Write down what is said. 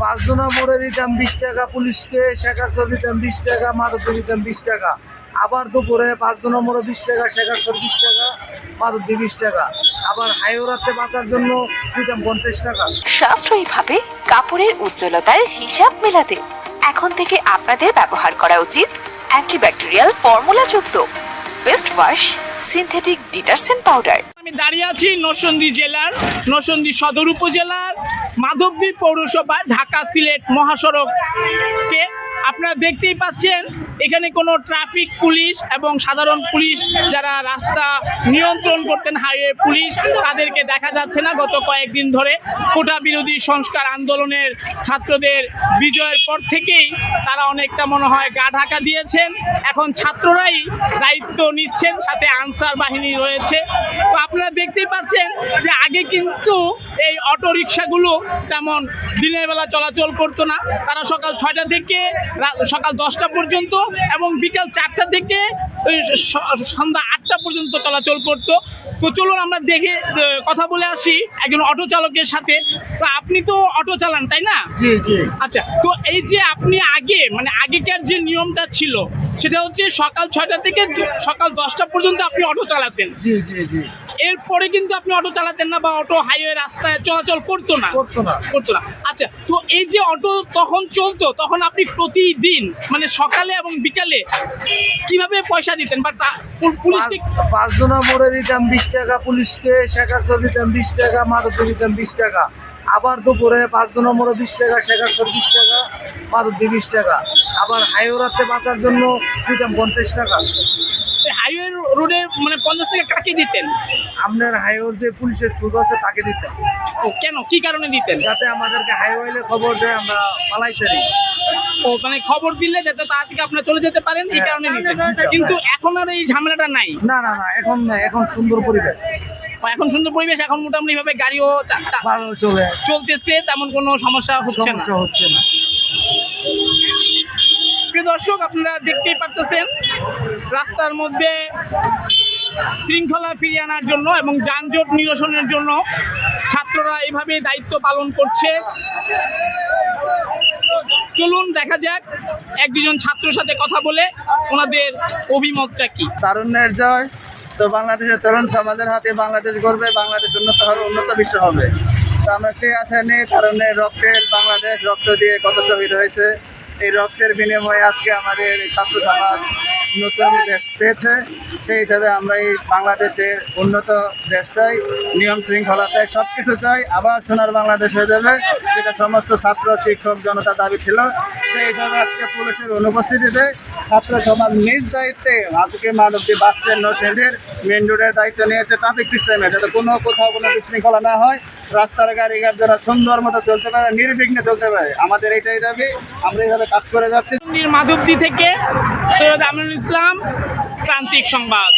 পাঁচজনা মোড়ে দিতাম বিশ টাকা পুলিশকে শেখারশো দিতাম বিশ টাকা মারুতি দিতাম বিশ টাকা। আবার দুপুরে পাঁচজনা মোড়ে বিশ টাকা শেখারশো বিশ টাকা মারুতি বিশ টাকা। আবার হাইওরাতে বাঁচার জন্য দিতাম পঞ্চাশ টাকা। সাশ্রয়ীভাবে কাপড়ের উজ্জ্বলতার হিসাব মেলাতে এখন থেকে আপনাদের ব্যবহার করা উচিত antibacterial ফর্মুলাযুক্ত best wash synthetic detergent powder. আমি দাঁড়িয়ে আছি নরসিংদী জেলার নরসিংদী সদর উপজেলার মাধবদী পৌরসভা ঢাকা সিলেট মহাসড়ককে আপনারা দেখতেই পাচ্ছেন, এখানে কোনো ট্রাফিক পুলিশ এবং সাধারণ পুলিশ যারা রাস্তা নিয়ন্ত্রণ করতেন, হাইওয়ে পুলিশ, তাদেরকে দেখা যাচ্ছে না। গত কয়েকদিন ধরে কোটা বিরোধী সংস্কার আন্দোলনের ছাত্রদের বিজয়ের পর থেকেই তারা অনেকটা মনে হয় গা ঢাকা দিয়েছেন। এখন ছাত্ররাই দায়িত্ব নিচ্ছেন, সাথে আনসার বাহিনী রয়েছে। তো আপনারা দেখতেই পাচ্ছেন যে আগে কিন্তু এই অটো রিক্সাগুলো তেমন দিনের বেলা চলাচল করতো না। তারা সকাল ছয়টা থেকে সকাল দশটা পর্যন্ত এবং বিকাল চারটা থেকে সন্ধ্যা আটটা পর্যন্ত চলাচল করতো। তো চলুন আমরা দেখে কথা বলে আসি একজন অটো চালকের সাথে। তো আপনি তো অটো চালান তাই না? আচ্ছা তো এই যে আপনি আগে মানে আগেকার যে নিয়মটা ছিল সেটা হচ্ছে সকাল ছয়টা থেকে সকাল দশটা পর্যন্ত আপনি অটো চালাতেন। জি জি জি। এরপরে কিন্তু আপনি অটো চালাতেন না বা অটো হাইওয়ে রাস্তায় চলাচল করতো না। করতো না। করতো না। আচ্ছা তো এই যে অটো তখন চলতো তখন আপনি প্রতিদিন মানে সকালে এবং বিকালে কীভাবে পয়সা দিতেন? বা পুলিশকে পাঁচ- পাঁচজনা মোড়ে দিতাম বিশ টাকা পুলিশকে শেখারশো দিতাম বিশ টাকা মারুতি দিতাম বিশ টাকা। আবার দুপুরে পাঁচজনা মোড়ে বিশ টাকা শেখারশো বিশ টাকা মারুতি বিশ টাকা। আবার হাইওরাতে বাঁচার জন্য দিতাম পঞ্চাশ টাকা। রোডে মানে পঞ্চাশ টাকা কাকে দিতেন? আপনার হাইওর যে পুলিশের চুজ আছে তাকে দিতেন। ও কেন? কি কারণে দিতেন? যাতে আমাদেরকে হাইওয়েলে খবর দেয় আমরা পালাইতে পারি। ও মানে খবর দিলে যাতে তাড়াতাড়ি আপনারা চলে যেতে পারেন এই কারণে দিতেন। কিন্তু এখন আর এই ঝামেলাটা নাই। না না না এখন না এখন সুন্দর পরিবেশ। এখন সুন্দর পরিবেশ এখন মোটামুটি ভাবে গাড়িও ভালো চলে। চলতেছে তেমন কোনো সমস্যা হচ্ছে না। সমস্যা হচ্ছে না। প্রিয় দর্শক, আপনারা দেখতেই পারতেছেন, রাস্তার মধ্যে শৃঙ্খলা ফিরিয়ে আনার জন্য এবং যানজট নিরসনের জন্য ছাত্ররা এভাবে দায়িত্ব পালন করছে। চলুন দেখা যাক এক দুজন ছাত্রের সাথে কথা বলে ওনাদের অভিমতটা কি। তারুণ্যের জয়, তো বাংলাদেশের তরুণ সমাজের হাতে বাংলাদেশ গড়বে, বাংলাদেশ উন্নত হবে, উন্নত বিশ্ব হবে। তো আমরা সেই আশা নিয়ে তারুণ্যের রক্তের বাংলাদেশ রক্ত দিয়ে কত শহীদ হয়েছে এই রক্তের বিনিময়ে আজকে আমাদের এই ছাত্র সমাজ নতুন দেশ পেয়েছে। সেই হিসাবে আমরা এই বাংলাদেশের উন্নত দেশ চাই নিয়ম শৃঙ্খলা চাই সব কিছু চাই। আবার সোনার বাংলাদেশ হয়ে যাবে, যেটা সমস্ত ছাত্র, শিক্ষক, জনতার দাবি ছিল। সেই হিসাবে আজকে পুলিশের অনুপস্থিতিতে ছাত্র সমাজ নিজ দায়িত্বে আজকে মানবী বাস স্ট্যান্ড মেন রোডের দায়িত্ব নিয়েছে ট্রাফিক সিস্টেমে যাতে কোনো কোথাও কোনো বিশৃঙ্খলা না হয়। রাস্তার গাড়ি ঘাট যেন সুন্দর মতো চলতে পারে, নির্বিঘ্নে চলতে পারে। আমাদের এটাই দাবি, আমরা এইভাবে কাজ করে যাচ্ছি। মাধবদী থেকে সৈয়দ আমিনুল ইসলাম, প্রান্তিক সংবাদ।